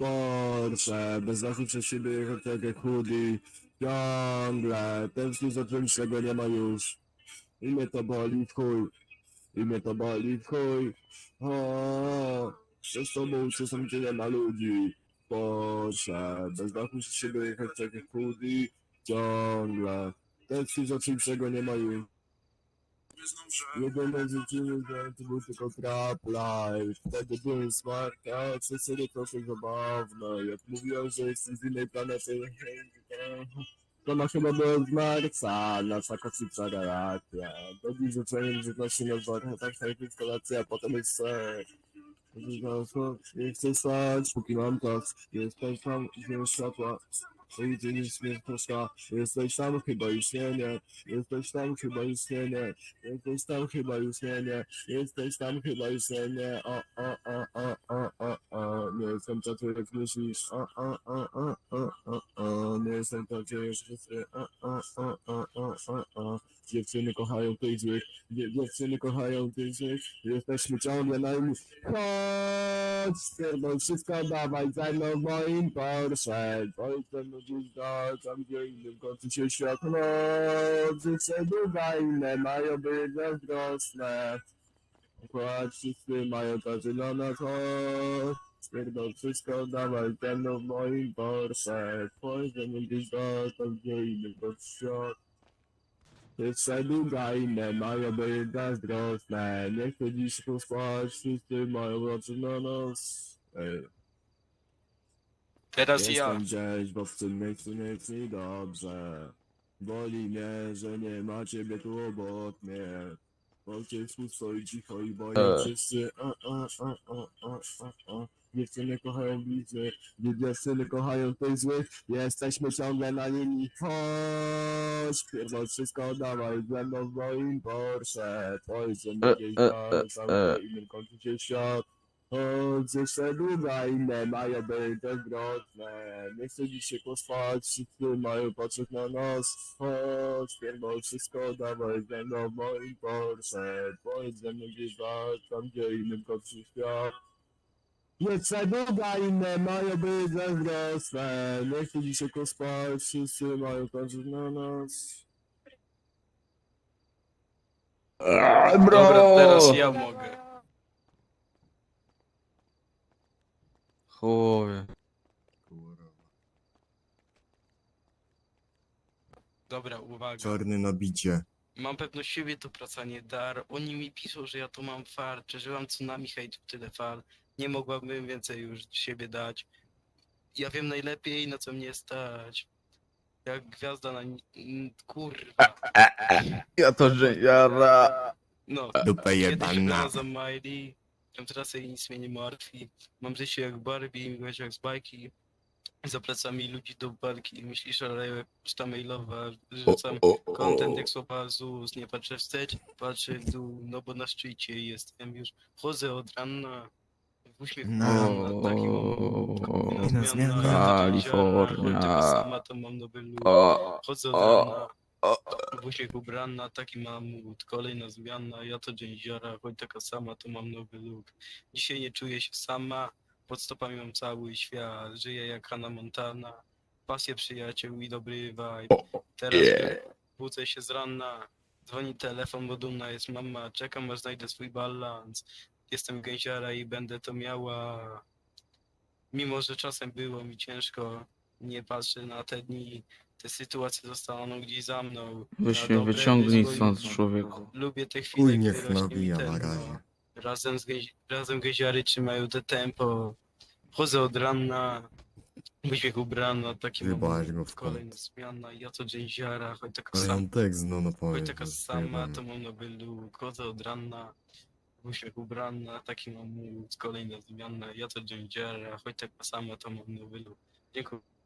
Porsche, bez dachu przez siebie jechać tak jak chudy. Ciągle, tęsknię za czymś, czego nie ma już. I mnie to boli w chuj. I mnie to boli w chuj. O, przez tobą czasem gdzie nie ma ludzi. Porsche, bez dachu przez siebie jechać tak jak chudy. Ciągle, tęsknię za czymś, czego nie ma już. Jedyne życzymy, to był tylko trap life. Wtedy byłem smart, a sobie trochę zabawne. Jak mówiłem, że jesteś z innej planety, to na chyba byłem z Marsa, nasza kosmiczna relacja. Dobrze życzeniem żywności na dworach, tak najpierw kolacja, a potem jeszcze... Chcę stać, póki mam czas. Jesteś tam, gdzie jest światła. Nigdzie nie śmiertoszka. Jesteś tam, chyba już nie, nie. Jesteś tam, chyba już nie, nie. Jesteś tam chyba już nie, nie. Jesteś tam chyba już nie, nie. O, o, o, o, o, o, o. Nie jestem tacy jak myślisz. O, o, o, o, o, o, o. Nie jestem tacy jak wszyscy. O, o, o, o, o, o, o. Dziewczyny kochają tych złych. Dzie- Dziewczyny kochają tych złych. Jesteśmy ciągle na nim. Chodź, pierdol, wszystko dawaj ze mną w moim Porsche. Mną gdzieś do, tam gdzie innym kończy się świat. No, życie długa mają być zazdrosne. Chodź, wszyscy mają każdy na nas, chodź. Pierdol, wszystko dawaj ze mną w moim Porsche. Mną gdzieś do, tam gdzie kończy się świat. Jeszcze długa inne mają być zazdrosne. Nie chcę dziś spać, wszyscy mają oczy na nos. Ej. Teraz ja. Jestem gdzieś w obcym miejscu, nie jest mi dobrze. Boli mnie, że nie ma ciebie tu obok mnie. Polcie stoi cicho i boją E. wszyscy. A, a, a, a, a, a, a. Dziewczyny kochają blizy, dziewczyny kochają tych złych. Jesteśmy ciągle na linii. Chodź, pierdol wszystko dawaj ze mną w moim Porsche. Mną E, gdzieś e, e, tam e. na innym końcu się świat. Choć jeszcze długa inne mają być bezbrodne. Nie chcę dziś się pospać, wszyscy mają patrzeć na nas. Chodź, pierdol wszystko dawaj ze mną w moim Porsche. Pojedź ze mną gdzieś tam gdzie innym kończy świat. Jeszcze długa inne mają być zazdrosne. Nie chcę dziś się pospać, wszyscy mają patrzeć na nas. Bro! Dobra, teraz ja mogę. Chuj. Dobra, uwaga. Czarny na bicie. Mam pewność siebie, to praca nie dar. Oni mi piszą, że ja tu mam far. Przeżyłam tsunami hejtu, tyle fal. Nie mogłabym więcej już siebie dać. Ja wiem najlepiej, na co mnie stać. Jak gwiazda na... ni- Kurwa. Ja to że jara. No. Dupę Kiedyś jebana. za Miley. Tam trasę i nic mnie nie martwi. Mam życie jak Barbie, miłość jak z bajki. Za plecami ludzi do barki. Myślisz, że jak poczta mailowa. Rzucam Content jak słowa ZUS, nie patrzę wstecz, patrzę w dół, no bo na szczycie jestem już. Chodzę od rana, mam na O, na zmianę. Kalifornia. Sama to mam nowy look. O, Chodzę o, o. w uśmiech ubrana, taki mam mood. Kolejna zmiana, ja to dzień ziara, choć taka sama to mam nowy look. Dzisiaj nie czuję się sama, pod stopami mam cały świat, żyję jak Hannah Montana. Pasję przyjaciół i dobry vibe. Teraz yeah. budzę się z rana, dzwoni telefon, bo dumna jest mama, czekam aż znajdę swój balans. Jestem gęsiara i będę to miała. Mimo, że czasem było mi ciężko, nie patrzę na te dni, te sytuacje zostaną gdzieś za mną. Weź mnie wyciągnij stąd, człowieku. Lubię te chwile, Chuj rośnie mi nabija na tempo. razie. Razem z gęzi- razem gęziary trzymają te tempo. Chodzę od rana, w uśmiech ubrana, taki mam Wybałeś go w kolejna kąt. zmiana, ja to dzień ziara, choć taka sama. tekst no no Choć powiem. taka sama, to mam nowy look, chodzę od rana, w uśmiech ubrana, taki mam mood, kolejna zmiana, ja to dzień dziara, choć taka sama, to mam look. Dziękuję.